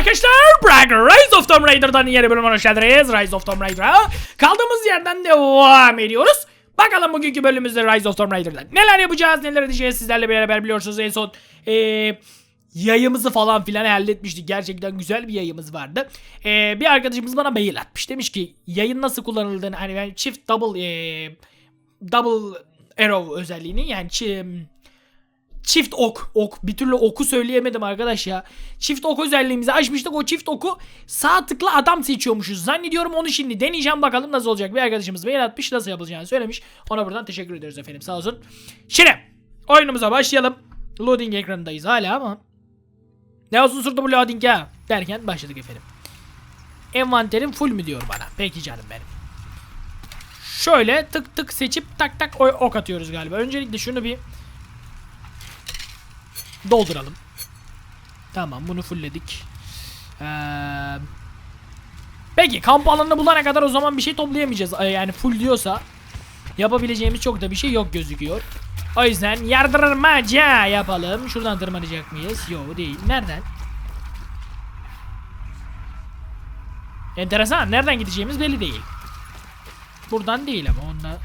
arkadaşlar. Bragg Rise of Tomb Raider'dan yeni bölüme hoş geldiniz. Rise of Tomb Raider'a kaldığımız yerden devam ediyoruz. Bakalım bugünkü bölümümüzde Rise of Tomb Raider'da neler yapacağız, neler edeceğiz sizlerle beraber biliyorsunuz en son eee yayımızı falan filan halletmiştik. Gerçekten güzel bir yayımız vardı. Eee, bir arkadaşımız bana mail atmış. Demiş ki yayın nasıl kullanıldığını hani ben çift double eee, double arrow özelliğini yani çi- çift ok ok bir türlü oku söyleyemedim arkadaş ya. Çift ok özelliğimizi açmıştık. O çift oku sağ tıkla adam seçiyormuşuz. Zannediyorum onu şimdi deneyeceğim bakalım nasıl olacak. Bir arkadaşımız mail atmış nasıl yapılacağını söylemiş. Ona buradan teşekkür ediyoruz efendim sağ olsun. Şimdi oyunumuza başlayalım. Loading ekranındayız hala ama. Ne olsun sürdü bu loading ya derken başladık efendim. Envanterim full mü diyor bana. Peki canım benim. Şöyle tık tık seçip tak tak ok atıyoruz galiba. Öncelikle şunu bir dolduralım. Tamam bunu fullledik. Ee, peki kamp alanını bulana kadar o zaman bir şey toplayamayacağız. Ee, Yani full diyorsa yapabileceğimiz çok da bir şey yok gözüküyor. O yüzden yardırmaca yapalım. Şuradan tırmanacak mıyız? Yok değil. Nereden? Enteresan. Nereden gideceğimiz belli değil. Buradan değil ama onda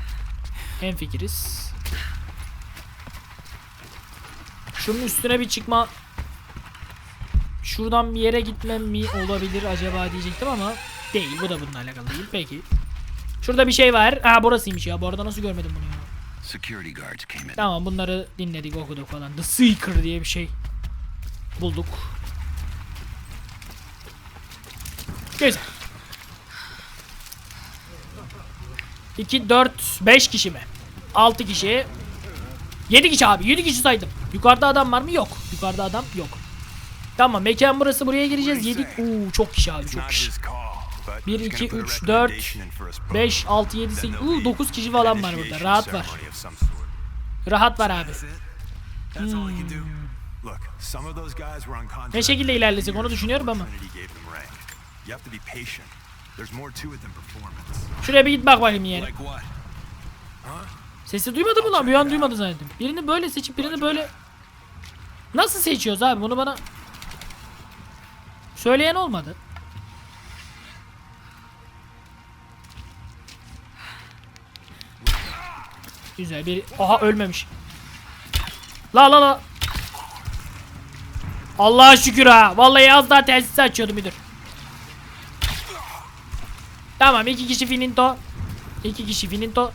en fikiriz. Şunun üstüne bir çıkma Şuradan bir yere gitmem mi olabilir acaba diyecektim ama değil. Bu da bununla alakalı değil. Peki. Şurada bir şey var. Ha burasıymış ya. Bu arada nasıl görmedim bunu ya? Security guards came in. Tamam bunları dinledik okuduk falan. The Seeker diye bir şey bulduk. Güzel. 2, 4, 5 kişi mi? 6 kişi. 7 kişi abi. 7 kişi saydım. Yukarıda adam var mı? Yok. Yukarıda adam yok. Tamam mekan burası. Buraya gireceğiz. 7. Oo çok kişi abi çok kişi. 1, 2, 3, 4, 5, 6, 7, 8. Uuu 9 kişi falan var burada. Rahat var. Rahat var abi. Hmm. Ne şekilde ilerlesek onu düşünüyorum ama. Şuraya bir git bak bakayım yeğenim. Sesi duymadın mı lan? Bir an duymadı zannettim. Birini böyle seçip birini böyle... Nasıl seçiyoruz abi? Bunu bana... Söyleyen olmadı. Güzel bir... Aha ölmemiş. La la la. Allah'a şükür ha. Vallahi az daha telsiz açıyordu müdür. Tamam iki kişi finito. İki kişi finito.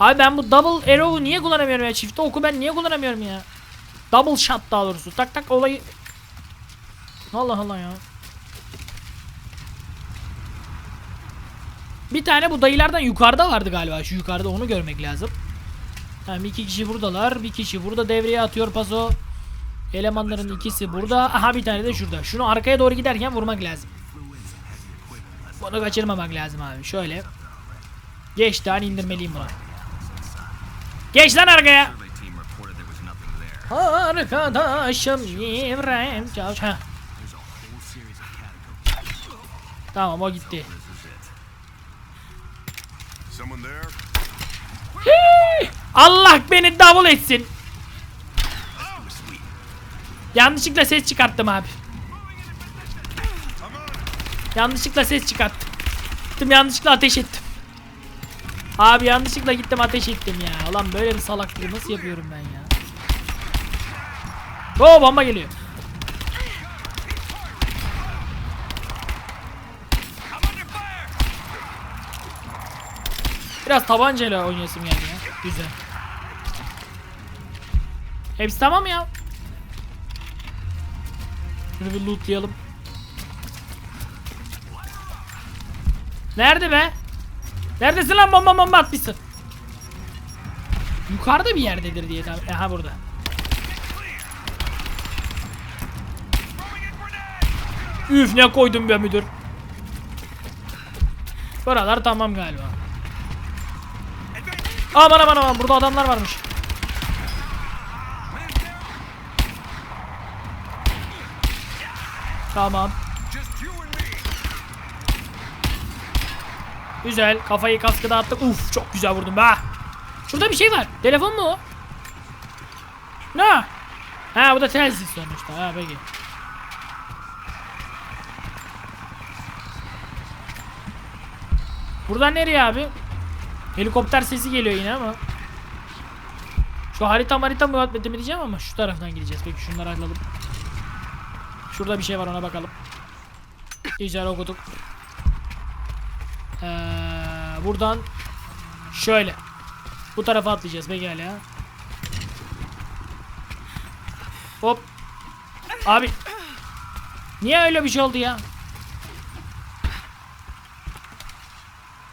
Abi ben bu double arrow'u niye kullanamıyorum ya? Çifte oku ben niye kullanamıyorum ya? Double shot daha doğrusu. Tak tak olayı. Allah Allah ya. Bir tane bu dayılardan yukarıda vardı galiba. Şu yukarıda onu görmek lazım. Tamam iki kişi buradalar. Bir kişi burada devreye atıyor paso. Elemanların ikisi burada. Aha bir tane de şurada. Şunu arkaya doğru giderken vurmak lazım. Bunu kaçırmamak lazım abi. Şöyle. Geç tane indirmeliyim buna. Geç lan arkaya. Arkadaşım İbrahim Çavuş. Ha. Tamam o gitti. Allah beni davul etsin. Yanlışlıkla ses çıkarttım abi. Yanlışlıkla ses çıkarttım. Gittim yanlışlıkla ateş ettim. Abi yanlışlıkla gittim ateş ettim ya. Ulan böyle bir salaklığı nasıl yapıyorum ben ya? Oo bomba geliyor. Biraz tabancayla oynayasım geldi ya. Güzel. Hepsi tamam ya. Şunu bir lootlayalım. Nerede be? Neredesin lan bomba bomba atmışsın. Yukarıda bir yerdedir diye tahmin. Aha burada. Üf ne koydum be müdür. Buralar tamam galiba. Aman aman aman burada adamlar varmış. Tamam. Güzel. Kafayı kaskı dağıttık. Uf çok güzel vurdum be. Şurada bir şey var. Telefon mu o? Ne? Ha bu da telsiz sonuçta. Ha peki. Buradan nereye abi? Helikopter sesi geliyor yine ama. Şu harita harita muhabbeti mi diyeceğim ama şu taraftan gideceğiz. Peki şunları alalım. Şurada bir şey var ona bakalım. Güzel okuduk. Ee, buradan şöyle. Bu tarafa atlayacağız pekala. Hop. Abi. Niye öyle bir şey oldu ya?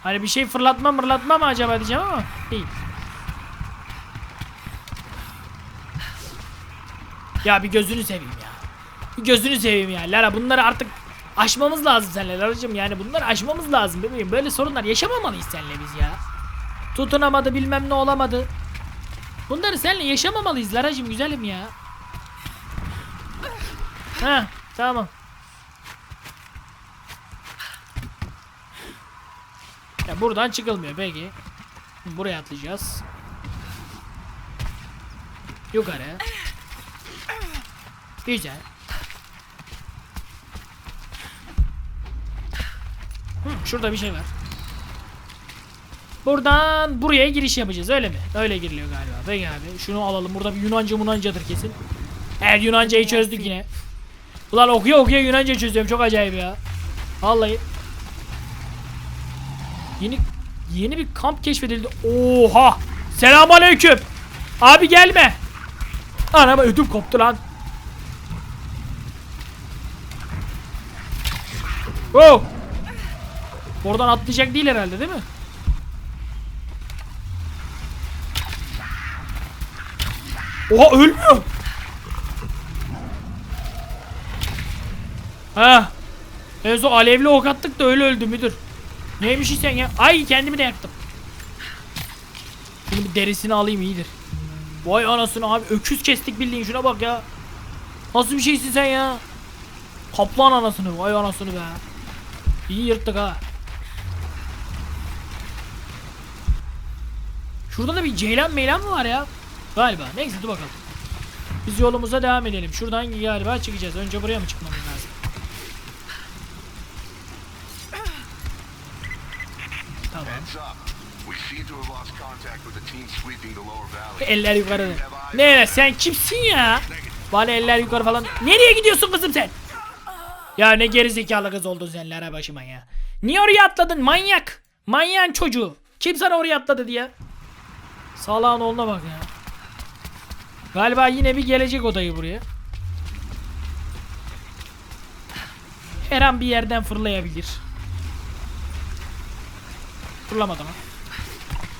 Hani bir şey fırlatma mırlatma mı acaba diyeceğim ama değil. Ya bir gözünü seveyim ya. Bir gözünü seveyim ya. Lara bunları artık aşmamız lazım seninle Lara'cığım. Yani bunları aşmamız lazım bebeğim. Böyle sorunlar yaşamamalıyız seninle biz ya. Tutunamadı bilmem ne olamadı. Bunları seninle yaşamamalıyız Lara'cığım güzelim ya. Ha tamam. Buradan çıkılmıyor peki. Buraya atlayacağız. Yukarı. Güzel. Hı, şurada bir şey var. Buradan buraya giriş yapacağız öyle mi? Öyle giriliyor galiba. Peki abi şunu alalım. Burada bir Yunanca Munancadır kesin. Evet Yunancayı çözdük yine. Ulan okuya okuya Yunanca çözüyorum çok acayip ya. Vallahi. Yeni yeni bir kamp keşfedildi. Oha! Selamünaleyküm. Abi gelme. Anama ödüm koptu lan. Oh! Oradan atlayacak değil herhalde değil mi? Oha ölmüyor. Ha. En son alevli ok attık da öyle öldü müdür. Neymiş sen ya? Ay kendimi de yaktım. Şunu bir derisini alayım iyidir. Vay anasını abi öküz kestik bildiğin şuna bak ya. Nasıl bir şeysin sen ya? Kaplan anasını vay anasını be. İyi yırttık ha. Şurada da bir ceylan meylan mı var ya? Galiba. Neyse dur bakalım. Biz yolumuza devam edelim. Şuradan galiba çıkacağız. Önce buraya mı çıkmamız lazım? Tamam. Heads up. We seem to have lost contact with the team sweeping the lower valley. Eller yukarı. Ne sen kimsin ya? Bana eller yukarı falan. Nereye gidiyorsun kızım sen? Ya ne gerizekalı kız oldun sen Lara başıma ya. Niye oraya atladın manyak? Manyağın çocuğu. Kim sana oraya atladı diye? Salağın oğluna bak ya. Galiba yine bir gelecek odayı buraya. Her an bir yerden fırlayabilir. Fırlamadı mı? Tamam tutun. Heads up. We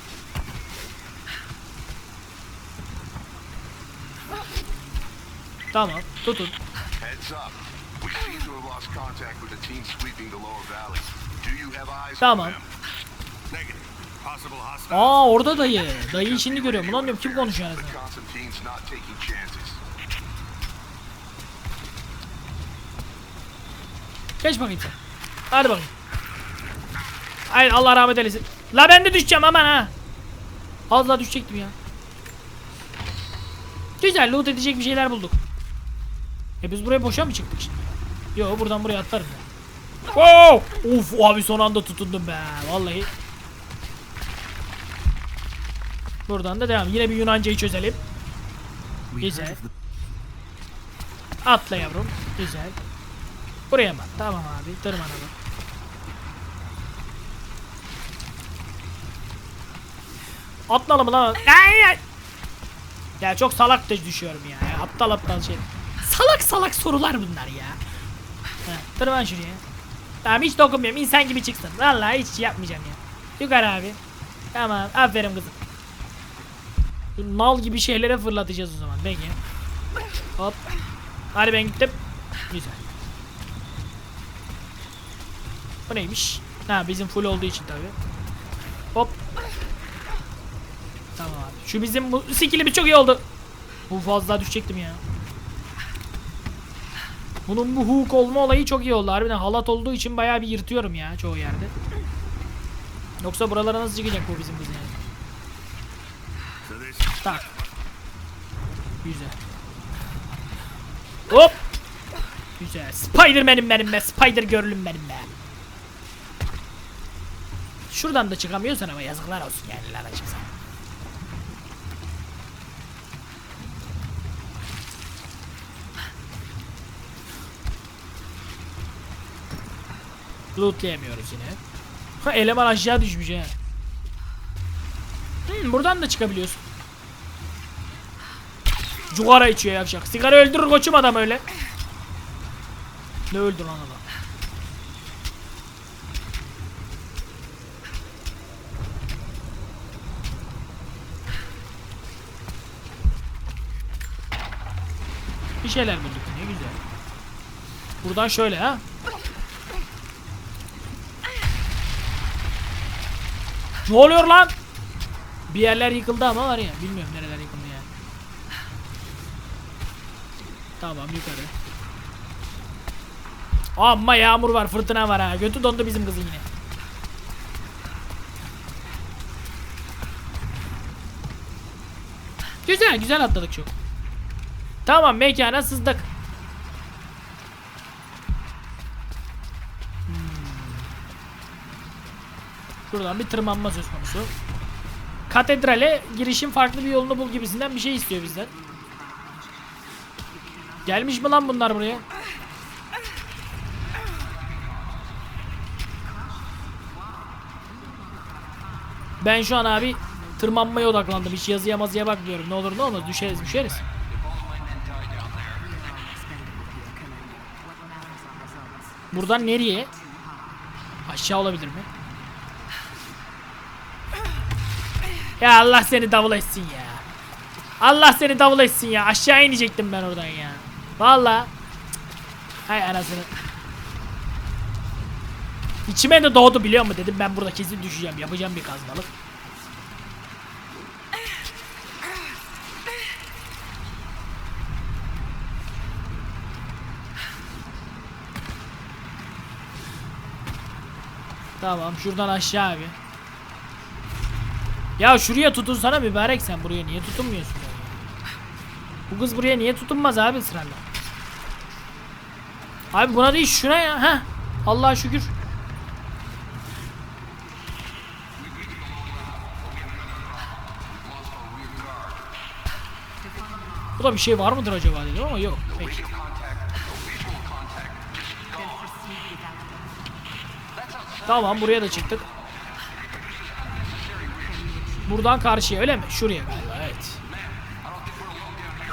seem to have lost contact with the team sweeping the lower valley. Do you have eyes Tamam. on them? Negative. Possible hostile. Aa orada dayı. Dayıyı şimdi görüyorum. Ulan diyorum kim konuşuyor chances. Geç bakayım sen. Hadi bakayım. Hayır Allah rahmet eylesin. La ben de düşeceğim aman ha. Az daha düşecektim ya. Güzel loot edecek bir şeyler bulduk. E biz buraya boşa mı çıktık şimdi? Yo buradan buraya atlarım ya. Wow! Uf abi son anda tutundum be vallahi. Buradan da devam. Yine bir Yunancayı çözelim. Güzel. Atla yavrum. Güzel. Buraya mı? Tamam abi. Tırmanalım. Atlayalım lan. Ay, ay. Ya çok salak da düşüyorum ya. Aptal aptal şey. Salak salak sorular bunlar ya. Ha, tırman şuraya. Tamam hiç dokunmuyorum. İnsan gibi çıksın. Vallahi hiç yapmayacağım ya. Yukarı abi. Tamam. Aferin kızım. Nal gibi şeylere fırlatacağız o zaman. Peki. Hop. Hadi ben gittim. Güzel. Bu neymiş? Ha bizim full olduğu için tabi. Hop. Tamam abi. Şu bizim bu skillimiz çok iyi oldu. Bu fazla düşecektim ya. Bunun bu hook olma olayı çok iyi oldu. Harbiden halat olduğu için bayağı bir yırtıyorum ya çoğu yerde. Yoksa buralara nasıl çıkacak bu bizim kız yani? Tak. Güzel. Hop. Güzel. Spiderman'im benim be. Spider görlüm benim be. Şuradan da çıkamıyorsan ama yazıklar olsun yani Lara'cığım sana. Lootlayamıyoruz yine. Ha, eleman aşağı düşmüş ha. Hmm, buradan da çıkabiliyorsun. Cugara içiyor yavşak. Sigara öldürür koçum adam öyle. Ne öldü lan adam? Bir şeyler bulduk ne güzel. Buradan şöyle ha. Ne oluyor lan? Bir yerler yıkıldı ama var ya bilmiyorum nereler yıkıldı yani. Tamam yukarı. Amma yağmur var fırtına var ha. Götü dondu bizim kızın yine. Güzel güzel atladık çok. Tamam mekana sızdık. Buradan bir tırmanma söz konusu. Katedrale girişin farklı bir yolunu bul gibisinden bir şey istiyor bizden. Gelmiş mi lan bunlar buraya? Ben şu an abi tırmanmaya odaklandım. Hiç yazıya mazıya bakmıyorum. Ne olur ne olmaz düşeriz düşeriz. Buradan nereye? Aşağı olabilir mi? Ya Allah seni davul etsin ya. Allah seni davul etsin ya. Aşağı inecektim ben oradan ya. Valla. Hay anasını. İçime de doğdu biliyor musun dedim ben burada kesin düşeceğim. Yapacağım bir kazmalık. Tamam şuradan aşağı abi. Ya şuraya tutunsana mübarek sen buraya niye tutunmuyorsun? ya? Bu kız buraya niye tutunmaz abi ısrarla? Abi buna değil şuna ya. ha. Allah'a şükür. Bu da bir şey var mıdır acaba dedim ama yok. Peki. Tamam buraya da çıktık. Buradan karşıya öyle mi? Şuraya galiba evet.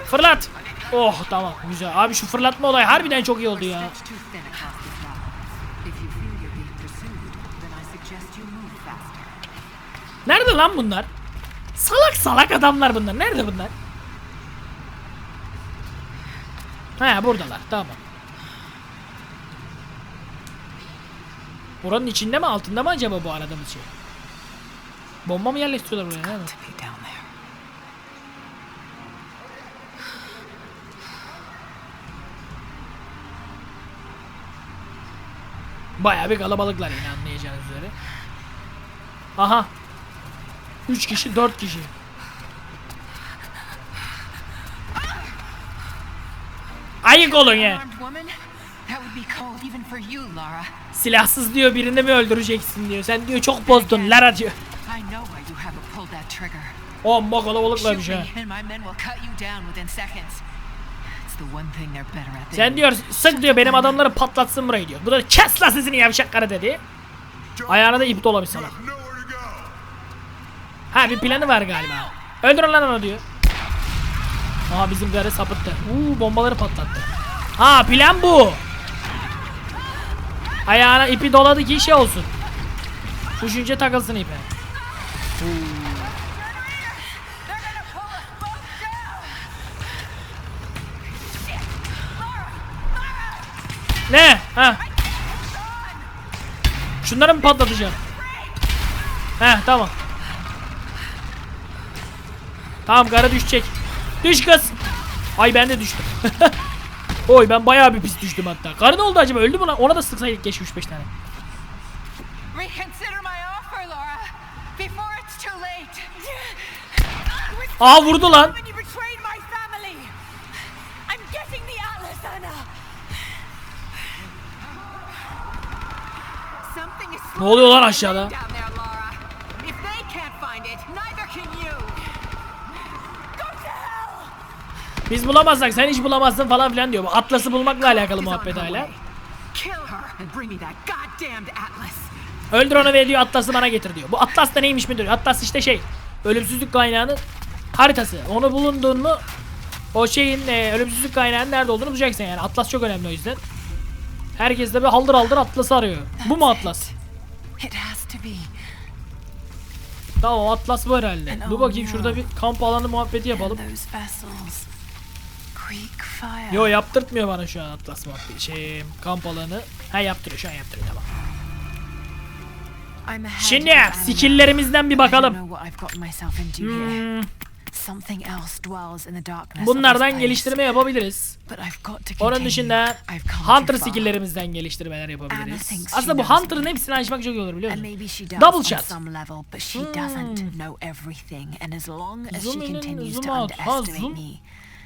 Fırlat. Oh tamam güzel. Abi şu fırlatma olayı harbiden çok iyi oldu ya. Nerede lan bunlar? Salak salak adamlar bunlar. Nerede bunlar? He buradalar. Tamam. Buranın içinde mi altında mı acaba bu aradığımız şey? Bomba mı yerleştiriyorlar buraya? Ne bu? To be down there. Bayağı bir kalabalıklar yine anlayacağınız üzere. Aha. 3 kişi 4 kişi. Ayık olun ya. Silahsız diyor birini mi öldüreceksin diyor. Sen diyor çok bozdun Lara diyor. I know why you haven't pulled that trigger. Amma kalabalıklarmış ha. Sen diyor sık diyor benim adamları patlatsın burayı diyor. Bu da kes la sesini yavşak karı dedi. Ayağına da ip dolamış go. Ha bir planı var galiba. Öldürün lan onu diyor. Aha bizim garı sapıttı. Uuu bombaları patlattı. Ha plan bu. Ayağına ipi doladı ki şey olsun. Düşünce takılsın ipe. Ne? Ha? Şunları mı patlatacağım? He tamam. Tamam gara düşecek. Düş kız. Ay ben de düştüm. Oy ben bayağı bir pis düştüm hatta. Karı ne oldu acaba öldü mü lan? Ona da sıksaydık geçmiş 5 tane. Aa vurdu lan. Ne oluyor lan aşağıda? Biz bulamazsak sen hiç bulamazsın falan filan diyor. Atlas'ı bulmakla alakalı muhabbet hala. Öldür onu ve diyor Atlas'ı bana getir diyor. Bu Atlas da neymiş mi diyor. Atlas işte şey. Ölümsüzlük kaynağının haritası. Onu bulundun mu o şeyin e, ölümsüzlük kaynağının nerede olduğunu bulacaksın yani. Atlas çok önemli o yüzden. Herkes de bir haldır haldır Atlas'ı arıyor. Bu mu Atlas? Tamam Atlas bu herhalde. Dur bakayım şurada bir kamp alanı muhabbeti yapalım. Yo yaptırtmıyor bana şu an Atlas muhabbeti. Şey kamp alanı. Ha yaptırıyor şu an yaptırıyor tamam. Şimdi skill'lerimizden bir bakalım. Hmm, Bunlardan geliştirme yapabiliriz. Onun dışında Hunter skill'lerimizden geliştirmeler yapabiliriz. Aslında bu Hunter'ın hepsini açmak çok iyi olur biliyor musun? Double shot. as Zoom in, zoom out. Ha, zoom.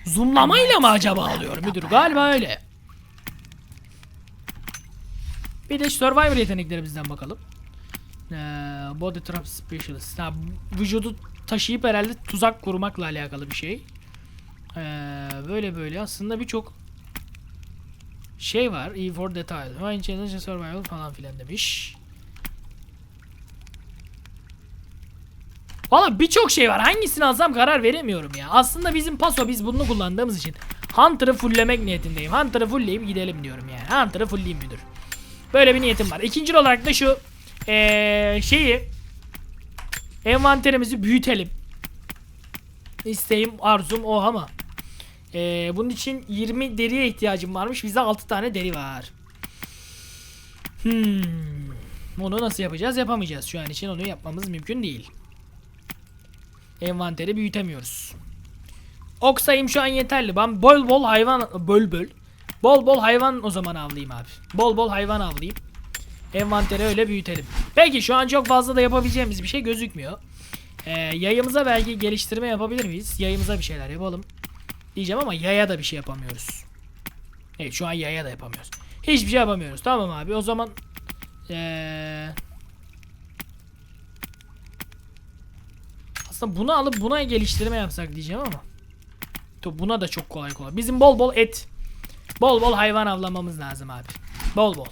Zoomlamayla mı acaba alıyor müdür? Galiba öyle. Bir de Survivor yeteneklerimizden bakalım. Ee, body Trap Specialist. Ha, vücudu taşıyıp herhalde tuzak kurmakla alakalı bir şey. Ee, böyle böyle aslında birçok şey var. E for detail. Wine Challenge Survival falan filan demiş. Valla birçok şey var. Hangisini alsam karar veremiyorum ya. Aslında bizim paso biz bunu kullandığımız için Hunter'ı fulllemek niyetindeyim. Hunter'ı fullleyip gidelim diyorum yani. Hunter'ı fullleyeyim müdür. Böyle bir niyetim var. İkinci olarak da şu ee, şeyi envanterimizi büyütelim. İsteğim, arzum o ama ee, bunun için 20 deriye ihtiyacım varmış. Bizde 6 tane deri var. Hmm. Onu nasıl yapacağız? Yapamayacağız. Şu an için onu yapmamız mümkün değil. Envanteri büyütemiyoruz. Ok sayım şu an yeterli. Ben bol bol hayvan böl böl. Bol bol hayvan o zaman avlayayım abi. Bol bol hayvan avlayayım. Envanteri öyle büyütelim. Peki şu an çok fazla da yapabileceğimiz bir şey gözükmüyor. Ee, yayımıza belki geliştirme yapabilir miyiz? Yayımıza bir şeyler yapalım. Diyeceğim ama yaya da bir şey yapamıyoruz. Evet şu an yaya da yapamıyoruz. Hiçbir şey yapamıyoruz. Tamam abi o zaman ee, aslında bunu alıp buna geliştirme yapsak diyeceğim ama. Dur, buna da çok kolay kolay. Bizim bol bol et. Bol bol hayvan avlamamız lazım abi. Bol bol.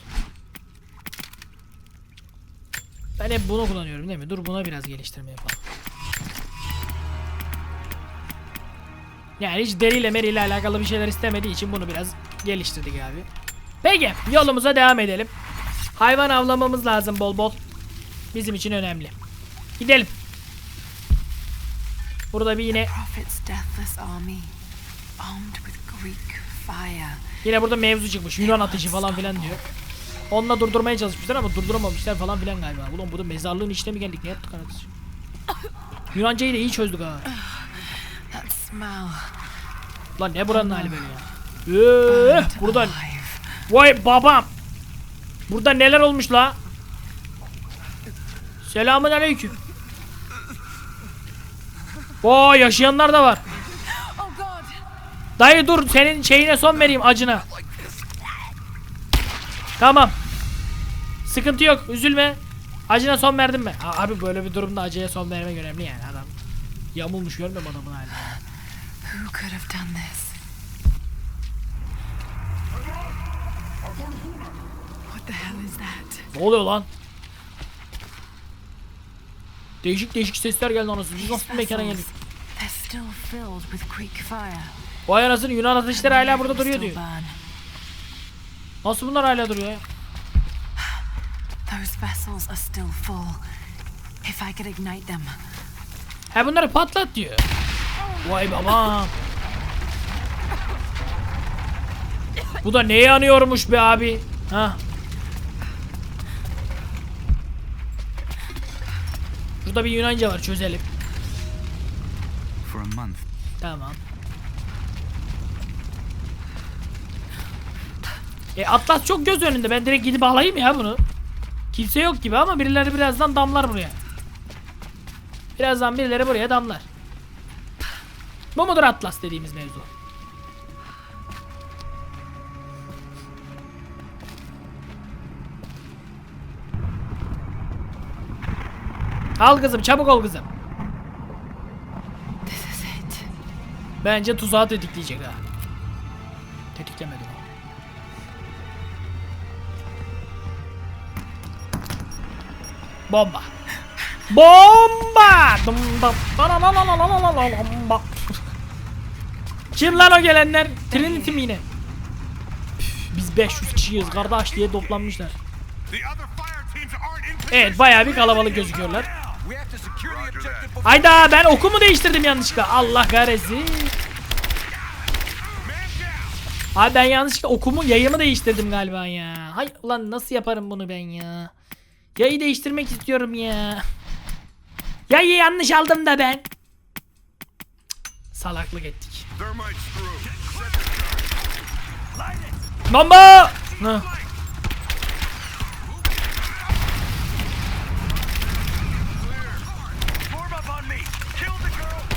Ben hep bunu kullanıyorum değil mi? Dur buna biraz geliştirme yapalım. Yani hiç deriyle meriyle alakalı bir şeyler istemediği için bunu biraz geliştirdik abi. Peki yolumuza devam edelim. Hayvan avlamamız lazım bol bol. Bizim için önemli. Gidelim. Burada bir yine yine burada mevzu çıkmış. Yunan ateşi falan filan diyor. Onunla durdurmaya çalışmışlar ama durduramamışlar falan filan galiba. Ulan burada mezarlığın içine mi geldik? Ne yaptık arkadaş? Yunancayı da iyi çözdük ha. Lan ne buranın hali böyle ya? Eee, burada Alive. Vay babam. Burada neler olmuş la? Selamun aleyküm. Oo yaşayanlar da var. Dayı dur senin şeyine son vereyim acına. Tamam. Sıkıntı yok üzülme. Acına son verdim ben. A- Abi böyle bir durumda acıya son vermek önemli yani adam. Yamulmuş görmüyor adamın halini? Who could have done this? What the hell is that? Ne oluyor lan? Değişik değişik sesler geldi anasını. Biz nasıl bir mekana geldik? Vay anasını Yunan ateşleri hala burada duruyor diyor. Nasıl bunlar hala duruyor ya? Those vessels are still full. If I could ignite them, He bunları patlat diyor. Vay babam. Bu da neye yanıyormuş be abi? Ha? Burada bir Yunanca var çözelim. For a month, Tamam. E Atlas çok göz önünde. Ben direkt gidip alayım ya bunu. Kimse yok gibi ama birileri birazdan damlar buraya. Birazdan birileri buraya damlar. Bu mudur Atlas dediğimiz mevzu? Al kızım çabuk ol kızım. Bence tuzağı tetikleyecek ha. Bomba. Bomba! Bomba. Kim lan o gelenler? Trinity mi yine? Biz 500 kişiyiz kardeş diye toplanmışlar. Evet bayağı bir kalabalık gözüküyorlar. Hayda ben okumu değiştirdim yanlışlıkla. Allah kahretsin. Abi ben yanlışlıkla okumu yayımı değiştirdim galiba ya. Hay ulan nasıl yaparım bunu ben ya? Yayı değiştirmek istiyorum ya. Yayı yanlış aldım da ben. Salaklık ettik. Bomba! Girl.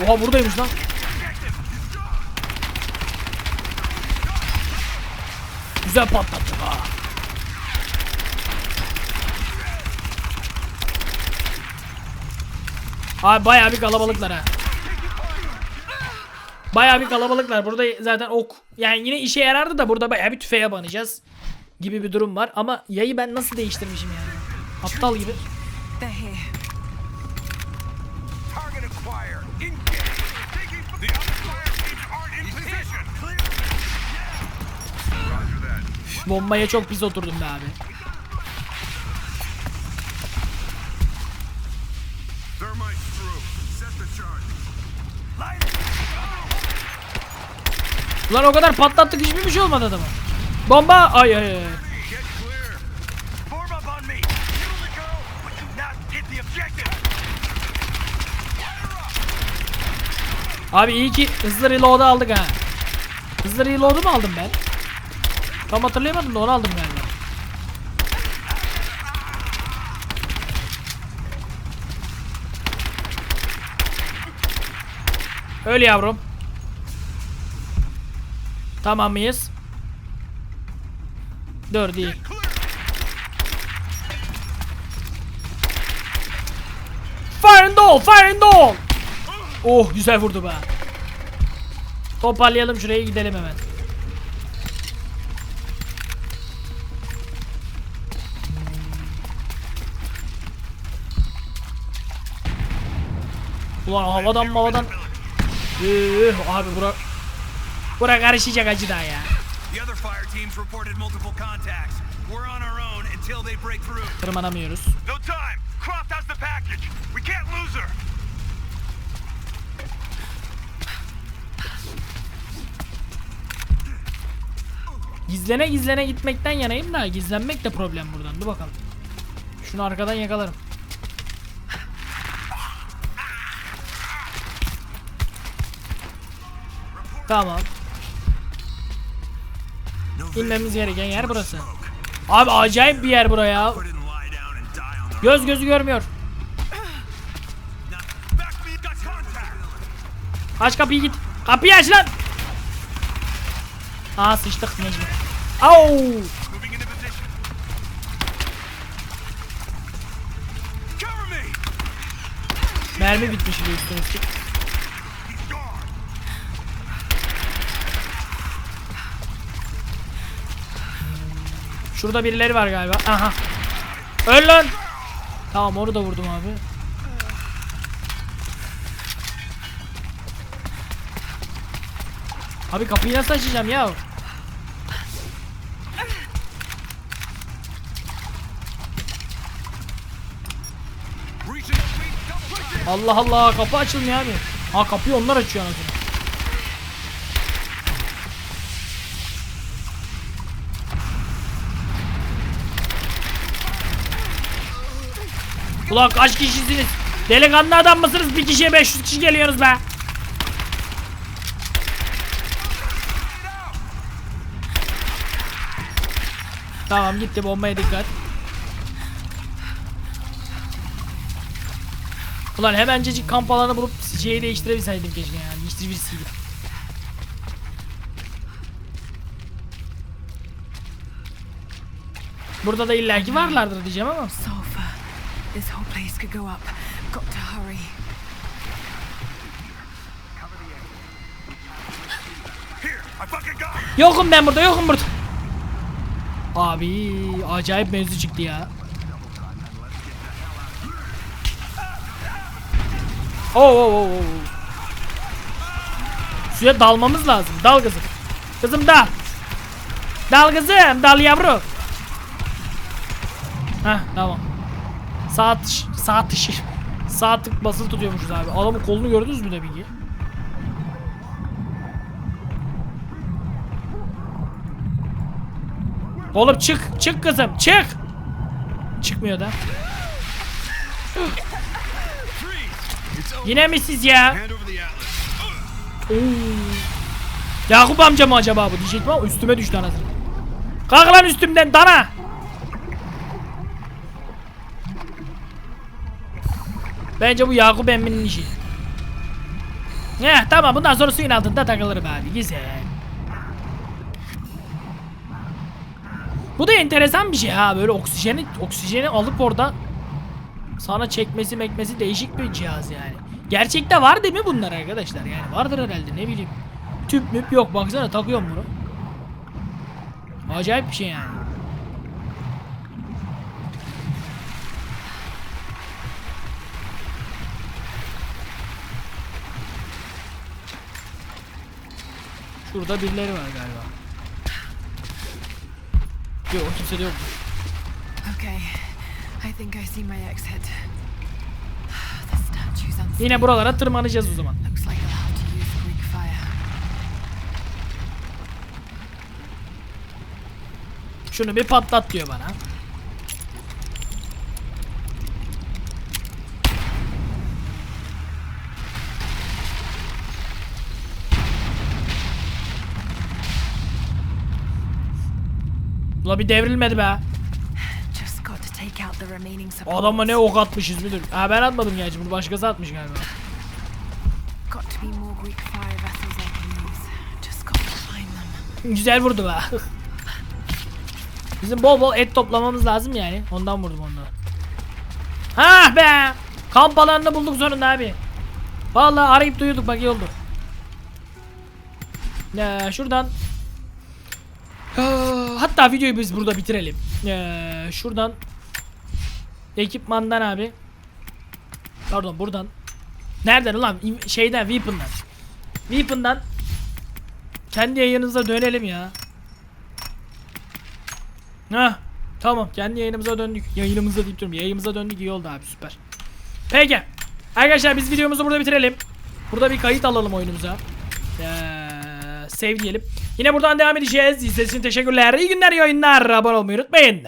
Oha buradaymış lan. Güzel patlattık ha. Abi bayağı bir kalabalıklar ha. Bayağı bir kalabalıklar. Burada zaten ok. Yani yine işe yarardı da burada bayağı bir tüfeğe banacağız. Gibi bir durum var. Ama yayı ben nasıl değiştirmişim yani. Aptal gibi. Bombaya çok pis oturdum be abi. Ulan o kadar patlattık hiçbir şey olmadı adama. Bomba! Ay ay ay. Abi iyi ki hızlı reload'u aldık ha. Hızlı reload'u mu aldım ben? Tam hatırlayamadım da onu aldım galiba. Öyle yavrum. Tamam mıyız? Dur değil. Fire and all! Fire and all! Oh güzel vurdu be. Toparlayalım şuraya gidelim hemen. Ulan havadan havadan. Üh, abi bura bura karışacak acı daha ya. Tırmanamıyoruz. No time. Croft has the package. We can't lose her. Gizlene gizlene gitmekten yanayım da gizlenmek de problem buradan. Dur bakalım. Şunu arkadan yakalarım. Tamam. İnmemiz gereken yer burası. Abi acayip bir yer buraya. Göz gözü görmüyor. Aç kapıyı git. Kapıyı aç lan. Aa sıçtık mecbur. Au. Mermi bitmiş bir üstüne Şurada birileri var galiba. Aha. Öl lan. Tamam onu da vurdum abi. Abi kapıyı nasıl açacağım ya? Allah Allah kapı açılmıyor abi. Ha kapıyı onlar açıyor anasını. Ulan kaç kişisiniz? Delikanlı adam mısınız? Bir kişiye 500 kişi geliyorsunuz be. Tamam gitti bombaya dikkat. Ulan hemencecik kamp alanı bulup şeyi değiştirebilseydim keşke yani. Değiştirebilseydim. Burada da illaki varlardır diyeceğim ama. This whole place could go up. Got to hurry. I fucking got him. Yokum ben burada yokum burada. Abi acayip mevzu çıktı ya. Oo, oo, oo, oo. Suya dalmamız lazım. Dal kızım. Kızım dal. Dal kızım. Dal yavru. Heh tamam. Saat saat dışı. Saat tık basılı tutuyormuşuz abi. Adamın kolunu gördünüz mü de bilgi? Oğlum çık. Çık kızım. Çık. Çıkmıyor da. Yine mi siz ya? Atlas. Yakup amca mı acaba bu diyecektim ama üstüme düştü anasını. Kalk lan üstümden dana. Bence bu Yakup emminin işi. Heh tamam bundan sonra suyun altında takılırım abi güzel. Bu da enteresan bir şey ha böyle oksijeni oksijeni alıp orada sana çekmesi mekmesi değişik bir cihaz yani. Gerçekte var değil mi bunlar arkadaşlar yani vardır herhalde ne bileyim. Tüp müp yok baksana takıyorum bunu. Acayip bir şey yani. Şurada birileri var galiba. Yok kimse de yokmuş. Okay, I think I see my exit. Yine buralara tırmanacağız o zaman. Şunu bir patlat diyor bana. Ula bir devrilmedi be. Adama ne ok atmışız müdür. Ha ben atmadım gerçi bunu başkası atmış galiba. Güzel vurdu be. Bizim bol bol et toplamamız lazım yani. Ondan vurdum onları. Ha be. Kamp alanını bulduk sonunda abi. Vallahi arayıp duyuyorduk bak iyi oldu. Ya şuradan Hatta videoyu biz burada bitirelim. Ee, şuradan ekipmandan abi. Pardon buradan. Nereden ulan? Şeyden Weapon'dan. Weapon'dan kendi yayınımıza dönelim ya. Heh. Tamam kendi yayınımıza döndük. Yayınımıza deyip durum. Yayınımıza döndük iyi oldu abi süper. Peki. Arkadaşlar biz videomuzu burada bitirelim. Burada bir kayıt alalım oyunumuza. Ee, save diyelim. Yine buradan devam edeceğiz. İzlediğiniz için teşekkürler. İyi günler, iyi oyunlar. Abone olmayı unutmayın.